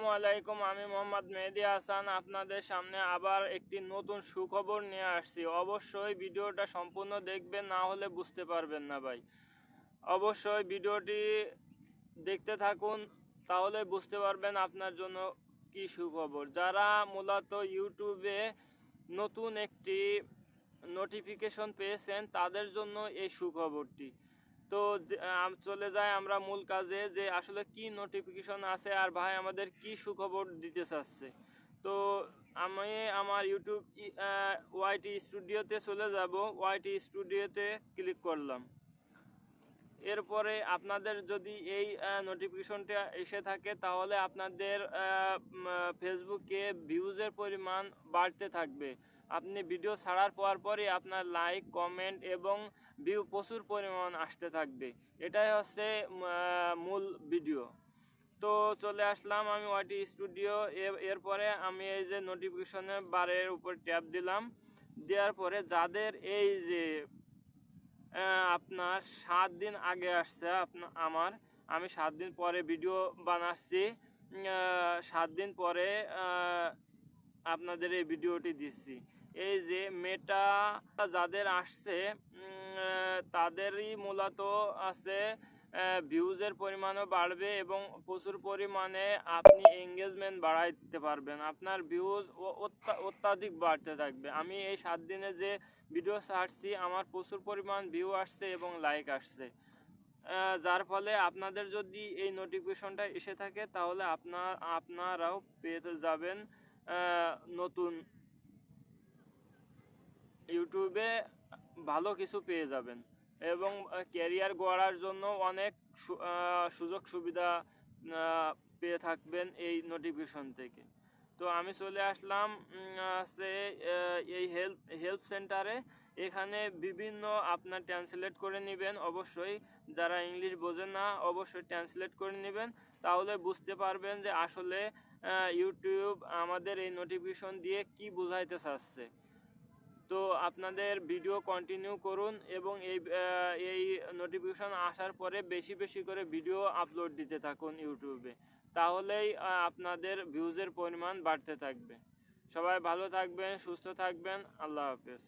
আসসালামু আলাইকুম, আমি মোহাম্মদ মেহেদি হাসান। আপনাদের সামনে আবার একটি নতুন সুখবর নিয়ে আসছি। অবশ্যই ভিডিওটা সম্পূর্ণ দেখবেন, না হলে বুঝতে পারবেন না ভাই। অবশ্যই ভিডিওটি দেখতে থাকুন, তাহলে বুঝতে পারবেন আপনার জন্য কি সুখবর। যারা মূলত ইউটিউবে নতুন একটি নোটিফিকেশন পেয়েছেন, তাদের জন্য এই সুখবরটি। তো চলে যায় আমরা মূল কাজে যে আসলে কি নোটিফিকেশন আছে আর ভাই আমাদের কি সুখবর দিতে চাচ্ছে। তো আমি আমার ইউটিউব ওয়াইটি স্টুডিওতে চলে যাব। ওয়াইটি স্টুডিওতে ক্লিক করলাম। এরপরে আপনাদের যদি এই নোটিফিকেশনটা এসে থাকে, তাহলে আপনাদের ফেসবুকে ভিউজের পরিমাণ বাড়তে থাকবে। আপনি ভিডিও ছাড়ার পর পরই আপনার লাইক কমেন্ট এবং ভিউ প্রচুর পরিমাণ আসতে থাকবে। এটাই হচ্ছে মূল ভিডিও তো চলে আসলাম আমি ওয়াইটি স্টুডিও এরপরে আমি এই যে নোটিফিকেশনের বারের উপর ট্যাপ দিলাম। দেওয়ার পরে যাদের এই যে আপনার সাত দিন আগে আসছে আপনার আমার। আমি সাত দিন পরে ভিডিও বানাচ্ছি। সাত দিন পরে আপনাদের এই ভিডিওটি দিচ্ছি। এই যে মেটা যাদের আসছে তাদেরই মূলত আছে ভিউজের পরিমাণও বাড়বে এবং প্রচুর পরিমাণে আপনি এঙ্গেজমেন্ট বাড়াই দিতে পারবেন। আপনার ভিউজ অত্যাধিক বাড়তে থাকবে। আমি এই সাত দিনে যে ভিডিও ছাড়ছি, আমার প্রচুর পরিমাণ ভিউ আসছে এবং লাইক আসছে। যার ফলে আপনাদের যদি এই নোটিফিকেশনটা এসে থাকে, তাহলে আপনার, আপনারাও পেয়ে যাবেন নতুন ইউটিউবে ভালো কিছু পেয়ে যাবেন। এবং ক্যারিয়ার গড়ার জন্য অনেক সুযোগ সুবিধা পেয়ে থাকবেন এই নোটিফিকেশন থেকে। তো আমি চলে আসলাম সে এই হেল্প হেল্প সেন্টারে এখানে বিভিন্ন আপনার ট্রান্সলেট করে নেবেন। অবশ্যই যারা ইংলিশ বোঝেন না, অবশ্যই ট্রান্সলেট করে নেবেন। তাহলে বুঝতে পারবেন যে আসলে ইউটিউব আমাদের এই নোটিফিকেশন দিয়ে কি বোঝাইতে চাচ্ছে। তো আপনাদের ভিডিও কন্টিনিউ করুন এবং এই এই নোটিফিকেশান আসার পরে বেশি বেশি করে ভিডিও আপলোড দিতে থাকুন ইউটিউবে তাহলেই আপনাদের ভিউজের পরিমাণ বাড়তে থাকবে। সবাই ভালো থাকবেন, সুস্থ থাকবেন। আল্লাহ হাফেজ।